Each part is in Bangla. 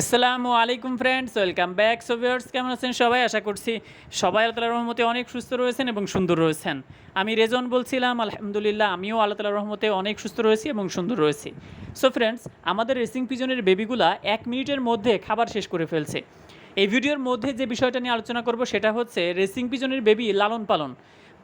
আসসালামু আলাইকুম friends welcome back so viewers কেমন আছেন সবাই? আশা করছি সবাই আল্লাহ তালার রহমতে অনেক সুস্থ রয়েছেন এবং সুন্দর রয়েছেন। আমি রেজন বলছিলাম, আলহামদুলিল্লাহ আমিও আল্লাহ তালার রহমতে অনেক সুস্থ রয়েছি এবং সুন্দর রয়েছি। সো ফ্রেন্ডস আমাদের রেসিং পিজনের বেবিগুলা এক মিনিটের মধ্যে খাবার শেষ করে ফেলছে। এই ভিডিওর মধ্যে যে বিষয়টা নিয়ে আলোচনা করব সেটা হচ্ছে রেসিং পিজনের বেবি লালন পালন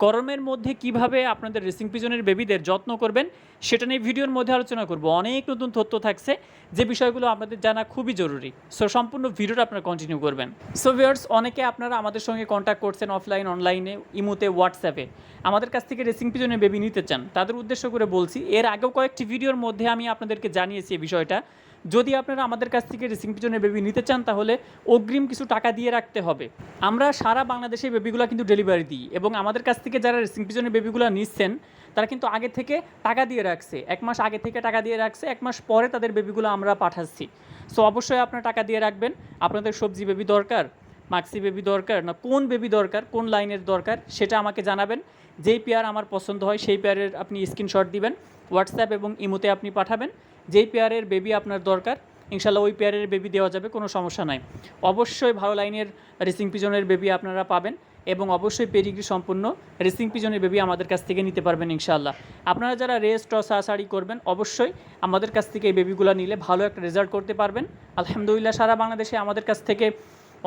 গরমের মধ্যে কীভাবে আপনাদের রেসিং পিজনের বেবিদের যত্ন করবেন, সেটা নিয়ে ভিডিওর মধ্যে আলোচনা করব। অনেক নতুন তথ্য থাকছে, যে বিষয়গুলো আপনাদের জানা খুবই জরুরি। সো সম্পূর্ণ ভিডিওটা আপনারা কন্টিনিউ করবেন। সো ভিউয়ার্স অনেকে আপনারা আমাদের সঙ্গে কন্ট্যাক্ট করছেন অফলাইন অনলাইনে ইমোতে হোয়াটসঅ্যাপে আমাদের কাছ থেকে রেসিং পিজনের বেবি নিতে চান, তাদের উদ্দেশ্য করে বলছি, এর আগেও কয়েকটি ভিডিওর মধ্যে আমি আপনাদেরকে জানিয়েছি এই বিষয়টা। যদি আপনারা আমাদের কাছ থেকে রেসিং পিজনের বেবি নিতে চান, তাহলে অগ্রিম কিছু টাকা দিয়ে রাখতে হবে। আমরা সারা বাংলাদেশে বেবিগুলো কিন্তু ডেলিভারি দিই এবং আমাদের কাছ থেকে যারা রেসিং পিজনের বেবিগুলো নিচ্ছেন, তারা কিন্তু আগে থেকে টাকা দিয়ে রাখছে। এক মাস আগে থেকে টাকা দিয়ে রাখছে, এক মাস পরে তাদের বেবিগুলো আমরা পাঠাচ্ছি। সো অবশ্যই আপনারা টাকা দিয়ে রাখবেন। আপনাদের সবজি বেবি দরকার মাক্সি বেবি দরকার, না কোন বেবি দরকার, কোন লাইনের দরকার, সেটা আমাকে জানাবেন। যেই পেয়ার আমার পছন্দ হয়, সেই পেয়ারের আপনি স্ক্রিনশট দিবেন হোয়াটসঅ্যাপ এবং ইমোতে আপনি পাঠাবেন। যেই পেয়ারের বেবি আপনার দরকার, ইনশাল্লাহ ওই পেয়ারের বেবি দেওয়া যাবে, কোনো সমস্যা নাই। অবশ্যই ভালো লাইনের রেসিং পিজনের বেবি আপনারা পাবেন এবং অবশ্যই পেডিগ্রি সম্পূর্ণ রেসিং পিজনের বেবি আমাদের কাছ থেকে নিতে পারবেন ইনশাল্লাহ। আপনারা যারা রেস টস আসাড়ি করবেন, অবশ্যই আমাদের কাছ থেকে এই বেবিগুলো নিলে ভালো একটা রেজাল্ট করতে পারবেন। আলহামদুলিল্লাহ, সারা বাংলাদেশে আমাদের কাছ থেকে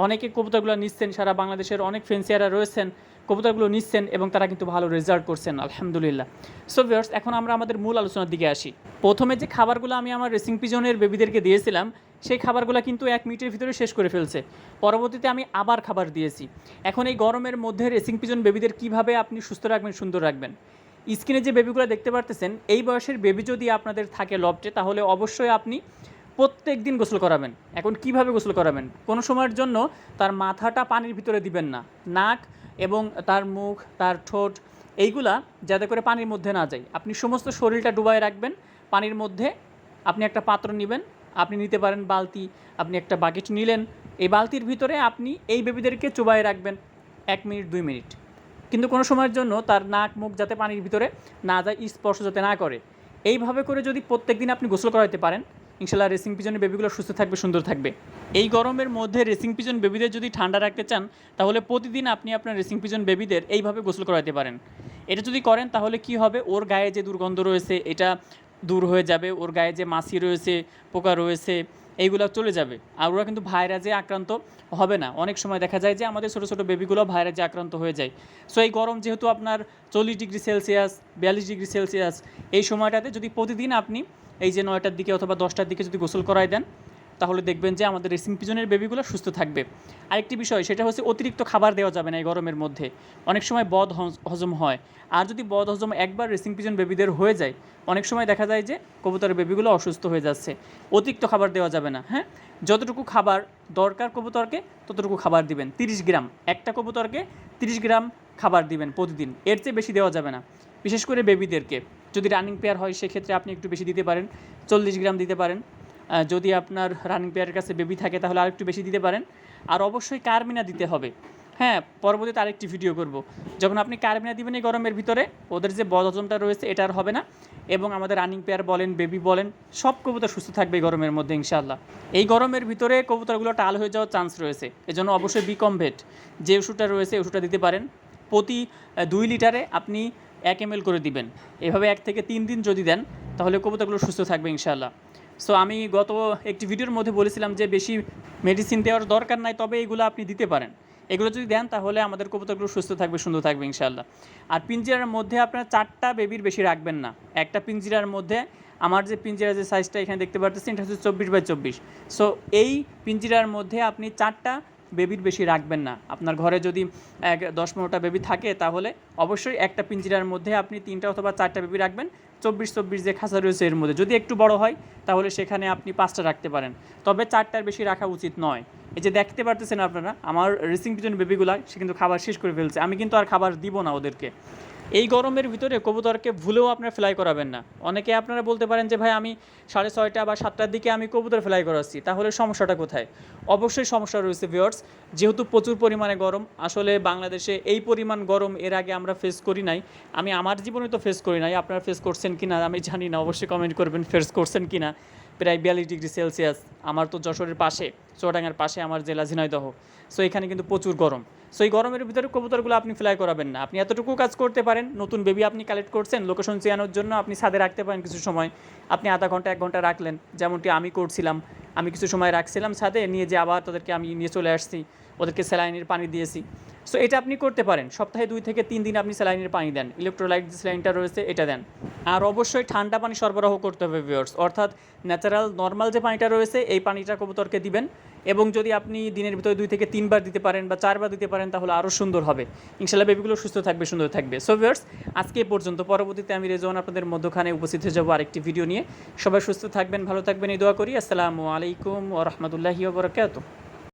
অনেকে কবুতরগুলো নিচ্ছেন, সারা বাংলাদেশের অনেক ফেন্সিয়ারা রয়েছেন। কবুতরগুলো নিচ্ছেন এবং তারা কিন্তু ভালো রেজাল্ট করছেন, আলহামদুলিল্লাহ। সো ভিউয়ার্স এখন আমরা আমাদের মূল আলোচনার দিকে আসি। প্রথমে যে খাবারগুলো আমি আমার রেসিং পিজনের বেবিদেরকে দিয়েছিলাম, সেই খাবারগুলো কিন্তু এক মিনিটের ভিতরে শেষ করে ফেলছে। পরবর্তীতে আমি আবার খাবার দিয়েছি। এখন এই গরমের মধ্যে রেসিং পিজন বেবিদের কীভাবে আপনি সুস্থ রাখবেন, সুন্দর রাখবেন? স্কিনে যে বেবিগুলো দেখতে পারতেছেন, এই বয়সের বেবি যদি আপনাদের থাকে লবটে, তাহলে অবশ্যই আপনি প্রত্যেক দিন গোসল করাবেন। এখন কীভাবে গোসল করাবেন? কোনো সময়ের জন্য তার মাথাটা পানির ভিতরে দিবেন না। নাক এবং তার মুখ, তার ঠোঁট, এইগুলা যাতে করে পানির মধ্যে না যায়। আপনি সমস্ত শরীরটা ডুবায় রাখবেন, পানির মধ্যে আপনি একটা পাত্র নেবেন, আপনি নিতে পারেন বালতি, আপনি একটা বাকেট নিলেন, এই বালতির ভিতরে আপনি এই বেবিদেরকে চুবাই রাখবেন এক মিনিট, দুই মিনিট। কিন্তু কোনো সময়ের জন্য তার নাক, মুখ যাতে পানির ভিতরে না যায়, স্পর্শ যাতে না করে। এইভাবে করে যদি প্রত্যেক দিন আপনি গোসল করাতে পারেন ইনশাল্লাহ রেসিং পিজন বেবিগুলো সুস্থ থাকবে, সুন্দর থাকবে। এই গরমের মধ্যে রেসিং পিজন বেবিদের যদি ঠান্ডা রাখতে চান, তাহলে প্রতিদিন আপনি আপনার রেসিং পিজন বেবিদের এইভাবে গোসল করাতে পারেন। এটা যদি করেন, তাহলে কি হবে? ওর গায়ে যে দুর্গন্ধ রয়েছে, এটা দূর হয়ে যাবে। ওর গায়ে যে মাছি রয়েছে, পোকা রয়েছে এইগুলো চলে যাবে। আর ওরা কিন্তু ভাইরাসে আক্রান্ত হবে না। অনেক সময় দেখা যায় যে আমাদের ছোটো ছোটো বেবিগুলো ভাইরাসে আক্রান্ত হয়ে যায়। সো এই গরম যেহেতু আপনার চল্লিশ ডিগ্রি সেলসিয়াস, বিয়াল্লিশ ডিগ্রি সেলসিয়াস, এই সময়টাতে যদি প্রতিদিন আপনি এই যে নয়টার দিকে অথবা দশটার দিকে যদি গোসল করাই দেন তাহলে দেখবেন যে আমাদের রেসিং পিজনের বেবিগুলো সুস্থ থাকবে। আরেকটি বিষয়, সেটা হচ্ছে অতিরিক্ত খাবার দেওয়া যাবে না এই গরমের মধ্যে। অনেক সময় বদ হজ- হজম হয়। আর যদি বদ হজম একবার রেসিং পিজন বেবিদের হয়ে যায়, অনেক সময় দেখা যায় যে কবুতরের বেবিগুলো অসুস্থ হয়ে যাচ্ছে। অতিরিক্ত খাবার দেওয়া যাবে না হ্যাঁ? যতটুকু খাবার দরকার কবুতরকে, ততটুকু খাবার দিবেন। তিরিশ গ্রাম, একটা কবুতরকে তিরিশ গ্রাম খাবার দিবেন প্রতিদিন। এর চেয়ে বেশি দেওয়া যাবে না। বিশেষ করে বেবিদেরকে। যদি রানিং পেয়ার হয়, সেক্ষেত্রে আপনি একটু বেশি দিতে পারেন, চল্লিশ গ্রাম দিতে পারেন। যদি আপনার রানিং পেয়ারের কাছে বেবি থাকে, তাহলে আরেকটু বেশি দিতে পারেন। আর অবশ্যই কারমিনা দিতে হবে। হ্যাঁ পরবর্তীতে আরেকটি ভিডিও করব। যখন আপনি কারমিনা দিবেন এই গরমের ভিতরে, ওদের যে বদহজমটা রয়েছে, এটা আর হবে না। এবং আমাদের রানিং পেয়ার বলেন বেবি বলেন, সব কবুতর সুস্থ থাকবে এই গরমের মধ্যে, ইনশাআল্লাহ। এই গরমের ভিতরে কবুতরগুলো টাল হয়ে যাওয়ার চান্স রয়েছে। এজন্য অবশ্যই বিকমভেট যে ওষুধটা রয়েছে ওষুধটা দিতে পারেন। প্রতি দুই লিটারে আপনি এক এম করে দিবেন। এভাবে এক থেকে তিন দিন যদি দেন, তাহলে কবুতরগুলো সুস্থ থাকবে, ইনশাআল্লাহ। সো আমি গত একটি ভিডিওর মধ্যে বলেছিলাম যে বেশি মেডিসিন দেওয়ার দরকার নাই, তবে এগুলো আপনি দিতে পারেন। এগুলো যদি দেন, তাহলে আমাদের কবুতরগুলো সুস্থ থাকবে, সুন্দর থাকবে ইনশাল্লাহ আর পিঞ্জিরার মধ্যে আপনারা চারটা বেবির বেশি রাখবেন না। একটা পিঞ্জিরার মধ্যে আমার যে পিঞ্জিরার যে সাইজটা এখানে দেখতে পাচ্ছেন এটা হচ্ছে চব্বিশ বাই চব্বিশ। সো এই পিঞ্জিরার মধ্যে আপনি চারটা বেবির বেশি রাখবেন না। আপনার ঘরে যদি এক দশ পনেরোটা বেবি থাকে, তাহলে অবশ্যই একটা পিঞ্জিরার মধ্যে আপনি তিনটা অথবা চারটা বেবি রাখবেন। চব্বিশ চব্বিশ যে খাঁচা রয়েছে এর মধ্যে। যদি একটু বড় হয়, তাহলে সেখানে আপনি পাঁচটা রাখতে পারেন। তবে চারটার বেশি রাখা উচিত নয়। এই যে দেখতে পারতেছেন আপনারা, আমার রেসিং পিজন বেবিগুলা, সে কিন্তু খাবার শেষ করে ফেলছে। আমি কিন্তু আর খাবার দিব না ওদেরকে। এই গরমের ভিতরে কবুতরকে ভুলেও আপনার ফ্লাই করাবেন না। অনেকে আপনারা বলতে পারেন যে, ভাই, আমি সাড়ে ছয়টা বা সাতটার দিকে আমি কবুতর ফ্লাই করাচ্ছি, তাহলে সমস্যাটা কোথায়? অবশ্যই সমস্যা রয়েছে ভিওর্স যেহেতু প্রচুর পরিমাণে গরম, আসলে বাংলাদেশে এই পরিমাণ গরম এর আগে আমরা ফেস করি নাই। আমি আমার জীবনে তো ফেস করি নাই, আপনারা ফেস করছেন কি না আমি জানি না, অবশ্যই কমেন্ট করবেন ফেস করছেন কি না প্রায় বিয়াল্লিশ ডিগ্রি সেলসিয়াস, আমার তো যশোরের পাশে, চুয়াডাঙ্গার পাশে আমার জেলা ঝিনাইদহ। সো এখানে কিন্তু প্রচুর গরম। সো এই গরমের ভিতরে কবুতরগুলো আপনি ফ্লাই করাবেন না। আপনি এতটুকু কাজ করতে পারেন, নতুন বেবি আপনি কালেক্ট করছেন লোকেশন চেয়ানোর জন্য আপনি ছাদে রাখতে পারেন কিছু সময়। আপনি আধা ঘণ্টা, এক ঘণ্টা রাখলেন, যেমনটি আমি করছিলাম। আমি কিছু সময় রাখছিলাম ছাদে, নিয়ে যে আবার তাদেরকে আমি নিয়ে চলে আসছি, ওদেরকে স্যালাইনের পানি দিয়েছি। সো এটা আপনি করতে পারেন। সপ্তাহে দুই থেকে তিন দিন আপনি স্যালাইনের পানি দেন। ইলেকট্রোলাইট যে স্যালাইনটা রয়েছে, এটা দেন। আর অবশ্যই ঠান্ডা পানি সরবরাহ করতে হবে ভিউয়ার্স অর্থাৎ ন্যাচারাল নর্মাল যে পানিটা রয়েছে, এই পানিটা কবুতরকে দিবেন। এবং যদি আপনি দিনের ভিতরে দুই থেকে তিনবার দিতে পারেন বা চারবার দিতে পারেন, তাহলে আরও সুন্দর হবে। ইনশাল্লাহ বেবিগুলো সুস্থ থাকবে, সুন্দর থাকবে। সো ভিউয়ার্স আজকে পর্যন্ত। পরবর্তীতে আমি রেজওয়ান আপনাদের মধ্যখানে উপস্থিত হয়ে যাব আরেকটি ভিডিও নিয়ে। সবাই সুস্থ থাকবেন, ভালো থাকবেন, এই দোয়া করি। আসসালামু আলাইকুম ও রহমতুল্লাহি ওবরাকাতুহ